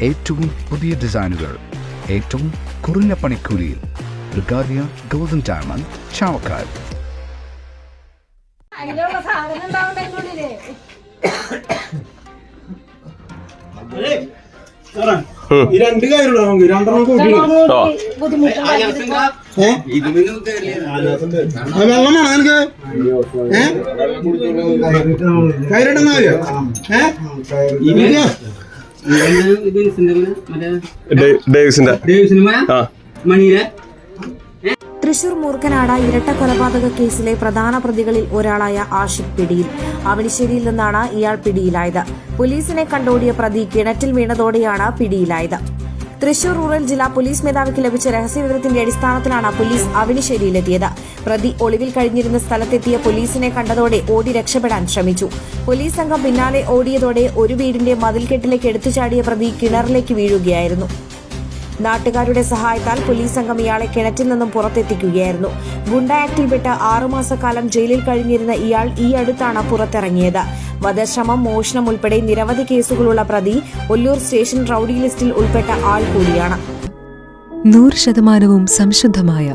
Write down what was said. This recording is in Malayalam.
ഏറ്റവും പുതിയ ഡിസൈനുകൾ ഏറ്റവും കുറഞ്ഞ പണിക്കൂലിയിൽ. ബ്രിഗാദിയ ഗോൾഡൻ ഡയമണ്ട് ചാവക്കാൽ ഏഹ് ഈ രണ്ട് കാര്യമുള്ളൂ നമുക്ക്. രണ്ടെണ്ണം കൂട്ടിയിടാം വെള്ളം വേണോ എനിക്ക് ഏ? കയറിടുന്ന കാര്യം. ഏ? തൃശൂർ മൂർഖനാട ഇരട്ട കൊലപാതക കേസിലെ പ്രധാന പ്രതികളിൽ ഒരാളായ ആഷിഖ് പിടിയിൽ. അവനിശ്ശേരിയിൽ നിന്നാണ് ഇയാൾ പിടിയിലായത്. പോലീസിനെ കണ്ടോടിയ പ്രതി കിണറ്റിൽ വീണതോടെയാണ് പിടിയിലായത്. തൃശൂർ റൂറൽ ജില്ലാ പോലീസ് മേധാവിക്ക് ലഭിച്ച രഹസ്യവിവരത്തിന്റെ അടിസ്ഥാനത്തിലാണ് പോലീസ് അവനിശ്ശേരിയിലെത്തിയത്. പ്രതി ഒളിവിൽ കഴിഞ്ഞിരുന്ന സ്ഥലത്തെത്തിയ പോലീസിനെ കണ്ടതോടെ ഓടി രക്ഷപ്പെടാൻ ശ്രമിച്ചു. പോലീസ് സംഘം പിന്നാലെ ഓടിയതോടെ ഒരു വീടിന്റെ മതിൽക്കെട്ടിലേക്ക് എടുത്തുചാടിയ പ്രതി കിണറിലേക്ക് വീഴുകയായിരുന്നു. നാട്ടുകാരുടെ സഹായത്താൽ പോലീസ് സംഘം ഇയാളെ കിണറ്റിൽ നിന്നും പുറത്തെത്തിക്കുകയായിരുന്നു. ഗുണ്ട ആക്ടിൽപ്പെട്ട് ആറുമാസക്കാലം ജയിലിൽ കഴിഞ്ഞിരുന്ന ഇയാൾ ഈ അടുത്താണ് പുറത്തിറങ്ങിയത്. വധശ്രമം മോഷണം ഉൾപ്പെടെ നിരവധി കേസുകളുള്ള പ്രതി ഒല്ലൂർ സ്റ്റേഷൻ റൌഡി ലിസ്റ്റിൽ ഉൾപ്പെട്ട ആൾ കൂടിയാണ്. നൂറ് ശതമാനവും സംശുദ്ധമായ